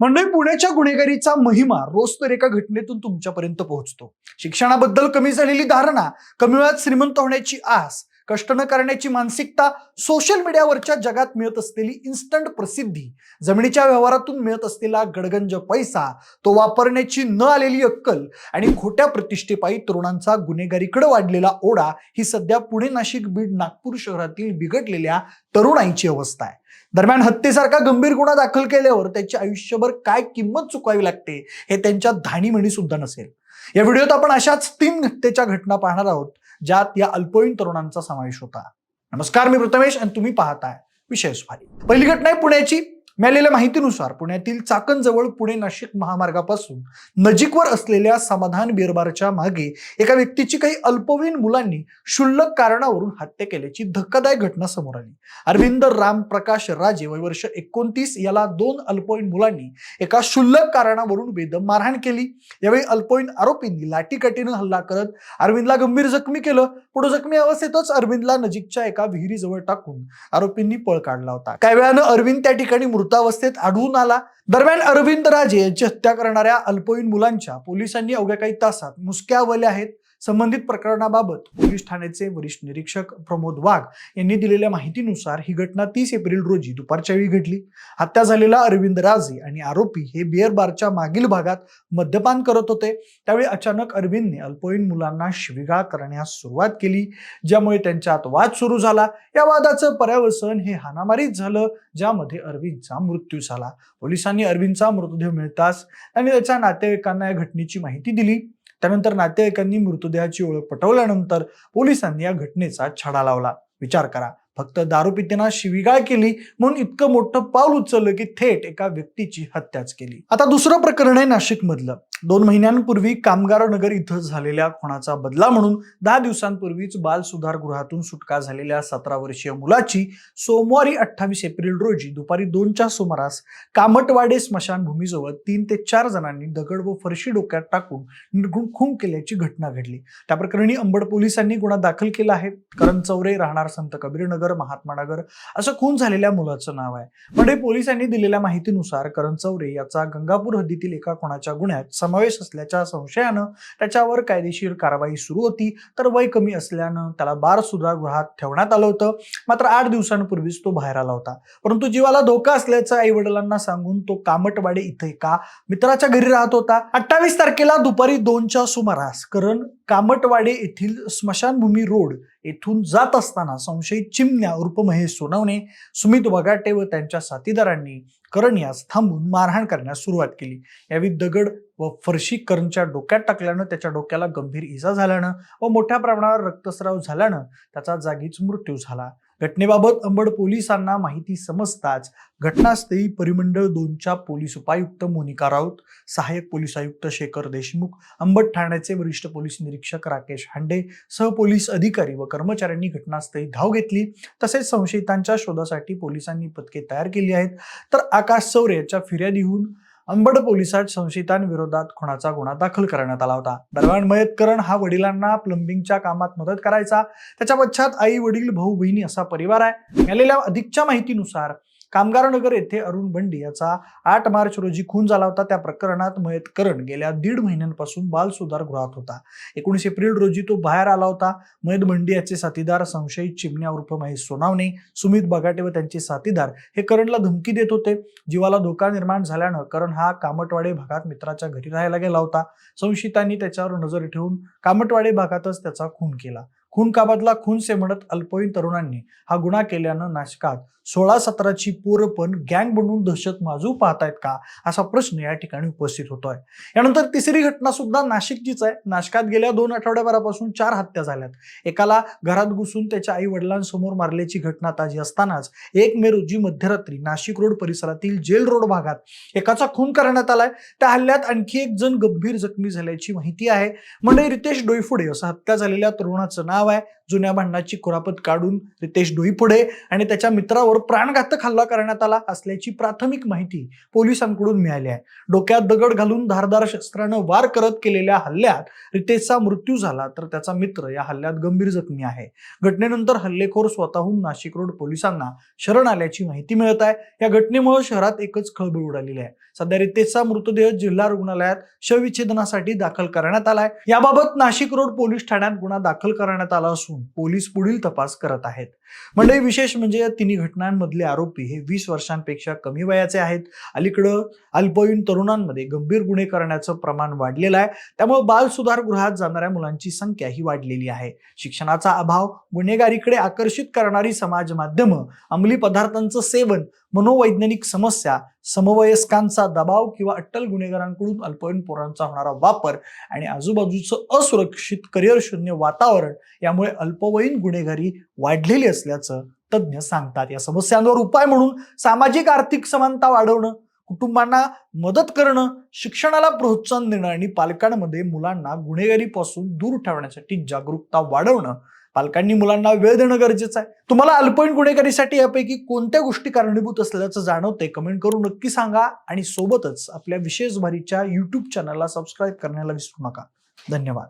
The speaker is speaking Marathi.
म्हणजे पुण्याच्या गुन्हेगारीचा महिमा रोज तर एका घटनेतून तुमच्यापर्यंत पोहोचतो. शिक्षणाबद्दल कमी झालेली धारणा कमी वेळात श्रीमंत होण्याची आस कष्ट न करण्याची मानसिकता सोशल मीडियावरच्या जगात मिळत असलेली इन्स्टंट प्रसिद्धी जमिनीच्या व्यवहारातून मिळत असलेला गडगंज पैसा तो वापरण्याची न आलेली अक्कल आणि खोट्या प्रतिष्ठेपायी तरुणांचा गुन्हेगारीकडे वाढलेला ओढा ही सध्या पुणे नाशिक बीड नागपूर शहरातील बिघडलेल्या तरुणाईची अवस्था आहे. दरम्यान हत्येसारखा गंभीर गुन्हा दाखल केल्यावर त्याची आयुष्यभर काय किंमत चुकवावी लागते हे त्यांच्या धाणीमणी सुद्धा नसेल. या व्हिडिओत आपण अशाच तीन हत्येच्या घटना पाहणार आहोत. ज्यात या अल्पवयीन तरुणांचा समावेश होता. नमस्कार मी प्रथमेश आणि तुम्ही पाहताय विशेष भारी पहिली घटना आहे पुण्याची. मिळालेल्या माहितीनुसार पुण्यातील चाकणजवळ पुणे नाशिक महामार्गापासून नजीकवर असलेल्या समाधान बिरबारच्या मागे एका व्यक्तीची काही अल्पवयीन मुलांनी क्षुल्लक कारणावरून हत्या केल्याची धक्कादायक घटना समोर आली. अरविंद राम प्रकाश राजे वय वर्ष एकोणतीस याला दोन अल्पवयीन मुलांनी एका क्षुल्लक कारणावरून बेदम मारहाण केली. यावेळी अल्पवयीन आरोपींनी लाठीकाठीनं हल्ला करत अरविंदला गंभीर जखमी केलं. पुढे जखमी अवस्थेतच अरविंदला नजीकच्या एका विहिरीजवळ टाकून आरोपींनी पळ काढला होता. काही वेळानं अरविंद त्या ठिकाणी मृत मृतावस्थेत आढळून आला. दरम्यान अरविंद राजे यांची हत्या करणाऱ्या अल्पवयीन मुलांच्या पोलिसांनी अवघ्या काही तासात मुसक्या वल्या आहेत. संबंधित प्रकरणाबाबत पोलीस ठाण्याचे वरिष्ठ निरीक्षक प्रमोद वाघ यांनी दिलेल्या माहितीनुसार ही घटना तीस एप्रिल रोजी दुपारच्या वेळी घडली. हत्या झालेला अरविंद राजे आणि आरोपी हे बिअर बारच्या मागील भागात मद्यपान करत होते. त्यावेळी अचानक अरविंदने अल्पवयीन मुलांना शिविगाळ करण्यास सुरुवात केली ज्यामुळे त्यांच्यात वाद सुरू झाला. या वादाचं पर्यावसन हे हानामारीच झालं ज्यामध्ये अरविंदचा मृत्यू झाला. पोलिसांनी अरविंदचा मृतदेह मिळताच त्यांनी त्याच्या नातेवाईकांना या घटनेची माहिती दिली. त्यानंतर नातेवाईकांनी मृतदेहाची ओळख पटवल्यानंतर पोलिसांनी या घटनेचा छडा लावला. विचार करा फक्त दारू शिवीगाळ केली म्हणून इतकं मोठं पाऊल उचललं की थेट एका व्यक्तीची हत्याच केली. आता दुसरं प्रकरण आहे नाशिक मधलं दोन महिन्यांपूर्वी कामगार नगर इथं झालेल्या खुणाचा बदला म्हणून दहा दिवसांपूर्वीच बाल सुधार गृहातून सुटका झालेल्या सतरा वर्षीय मुलाची सोमवारी अठ्ठावीस एप्रिल रोजी दुपारी दोनच्या सुमारास कामटवाडे स्मशानभूमीजवळ तीन ते चार जणांनी दगड व फरशी डोक्यात टाकून निर्गुण खून केल्याची घटना घडली. त्या प्रकरणी अंबड पोलिसांनी गुन्हा दाखल केला आहे. करण चौरे राहणार संत कबीरनगर महात्मानगर असं खून झालेल्या मुलाचं नाव आहे. म्हणजे पोलिसांनी दिलेल्या माहितीनुसार करण चौरे याचा गंगापूर हद्दीतील एका खुणाच्या गुन्ह्यात समावेश असल्याच्या संशयानं त्याच्यावर कायदेशीर कारवाई सुरू होती. तर वय कमी असल्यानं त्याला बार सुधारगृहात ठेवण्यात आलं होतं. मात्र आठ दिवसांपूर्वीच तो बाहेर आला होता. परंतु जीवाला धोका असल्याचं आई वडिलांना सांगून तो कामटवाडे इथे एका मित्राच्या घरी राहत होता. अठ्ठावीस तारखेला दुपारी दोनच्या सुमारास करण कामटवाडे येथील स्मशानभूमी रोड येथून जात असताना संशयित चिमण्या उर्फ महेश सोनवणे सुमित वगाटे व त्यांच्या साथीदारांनी करण यास थांबून मारहाण करण्यास सुरुवात केली. यावेळी दगड व फरशी करणच्या डोक्यात टाकल्यानं त्याच्या डोक्याला गंभीर इजा झाल्यानं व मोठ्या प्रमाणावर रक्तस्राव झाल्यानं त्याचा जागीच मृत्यू झाला. घटनेबाबत अंबड पोलिसांना माहिती समजताच घटनास्थळी परिमंडळ दोनच्या पोलीस उपायुक्त मोनिका राऊत सहाय्यक पोलीस आयुक्त शेखर देशमुख अंबड ठाण्याचे वरिष्ठ पोलीस निरीक्षक राकेश हांडे सहपोलीस अधिकारी व कर्मचाऱ्यांनी घटनास्थळी धाव घेतली. तसेच संशयितांच्या शोधासाठी पोलिसांनी पथके तयार केली आहेत. तर आकाश चौरे याच्या फिर्यादीहून अंबड पोलिसात संशयितांविरोधात खुणाचा गुन्हा दाखल करण्यात आला होता. दरम्यान मयतकरण हा वडिलांना प्लंबिंगच्या कामात मदत करायचा. त्याच्या पश्चात आई वडील भाऊ बहिणी असा परिवार आहे. मिळालेल्या अधिकच्या माहितीनुसार कामगारनगर येथे अरुण बंडी याचा आठ मार्च रोजी खून झाला होता. त्या प्रकरणात मयत करण गेल्या दीड महिन्यांपासून बाल सुधार गृहात होता. एकोणीस एप्रिल रोजी तो बाहेर आला होता. मयत बंडी याचे साथीदार संशयित चिमण्या उर्फ महेश सोनावणे सुमित बगाटे व त्यांचे साथीदार हे करणला धमकी देत होते. जीवाला धोका निर्माण झाल्यानं करण हा कामटवाडे भागात मित्राच्या घरी राहायला गेला होता. संशयितांनी त्याच्यावर नजर ठेवून कामटवाडे भागातच त्याचा खून केला. खून काबादला खून से म्हणत अल्पवयीन तरुणांनी हा गुन्हा केल्यानं नाशकात सोळा सतराची पोरं पण गँग बनवून दहशत माजू पाहतायत का? असा प्रश्न या ठिकाणी उपस्थित होतोय. यानंतर तिसरी घटना सुद्धा नाशिकचीच आहे. नाशकात गेल्या दोन आठवड्याभरापासून चार हत्या झाल्यात. एकाला घरात घुसून त्याच्या आई वडिलांसमोर मारल्याची घटना ताजी असतानाच एक मे रोजी मध्यरात्री नाशिक रोड परिसरातील जेल रोड भागात एकाचा खून करण्यात आलाय. त्या हल्ल्यात आणखी एक जण गंभीर जखमी झाल्याची माहिती आहे. म्हणजे रितेश डोईफुडे असं हत्या झालेल्या तरुणाचं नाव आहे. जुन्या भांडणाची खुरापत काढून रितेश डोईपुढे आणि त्याच्या मित्रावर प्राणघातक हल्ला करण्यात आला असल्याची प्राथमिक माहिती पोलिसांकडून मिळाली आहे. डोक्यात दगड घालून धारदार शस्त्रानं वार करत केलेल्या हल्ल्यात रितेशचा मृत्यू झाला तर त्याचा मित्र या हल्ल्यात गंभीर जखमी आहे. घटनेनंतर हल्लेखोर स्वतःहून नाशिक रोड पोलिसांना शरण आल्याची माहिती मिळत आहे. या घटनेमुळे शहरात एकच खळबळ उडालेली आहे. सध्या रितेशचा मृतदेह जिल्हा रुग्णालयात शवविच्छेदनासाठी दाखल करण्यात आलाय. याबाबत नाशिक रोड पोलीस ठाण्यात गुन्हा दाखल करण्यात आला असून पोलीस पुढील तपास करत आहेत. मंडळी विशेष म्हणजे या तिन्ही घटनांमधले आरोपी हे वीस वर्षांपेक्षा कमी वयाचे आहेत. अलीकडं अल्पवयीन तरुणांमध्ये गंभीर गुन्हे करण्याचं प्रमाण वाढलेलं आहे. त्यामुळे बाल सुधारगृहात जाणाऱ्या मुलांची संख्या ही वाढलेली आहे. शिक्षणाचा अभाव गुन्हेगारीकडे आकर्षित करणारी समाज माध्यमं अंमली पदार्थांचं सेवन मनोवैज्ञानिक समस्या समवयस्कांचा दबाव किंवा अट्टल गुन्हेगारांकडून अल्पवयीन पोरांचा होणारा वापर आणि आजूबाजूचं असुरक्षित करिअर शून्य वातावरण यामुळे अल्पवयीन गुन्हेगारी वाढलेली असल्याचं तज्ज्ञ सांगतात. या समस्यांवर उपाय म्हणून सामाजिक आर्थिक समानता वाढवणं कुटुंबांना मदत करणं शिक्षणाला प्रोत्साहन देणं आणि पालकांमध्ये मुलांना गुन्हेगारीपासून दूर ठेवण्यासाठी जागरूकता वाढवणं पालकांनी मुलांना वेळ देणं गरजेचं आहे. तुम्हाला अल्पवयीन गुन्हेगारीसाठी यापैकी कोणत्या गोष्टी कारणीभूत असल्याचं जाणवते कमेंट करून नक्की सांगा आणि सोबतच आपल्या विशेष भारीच्या युट्यूब चॅनलला सबस्क्राईब करण्याला विसरू नका. धन्यवाद.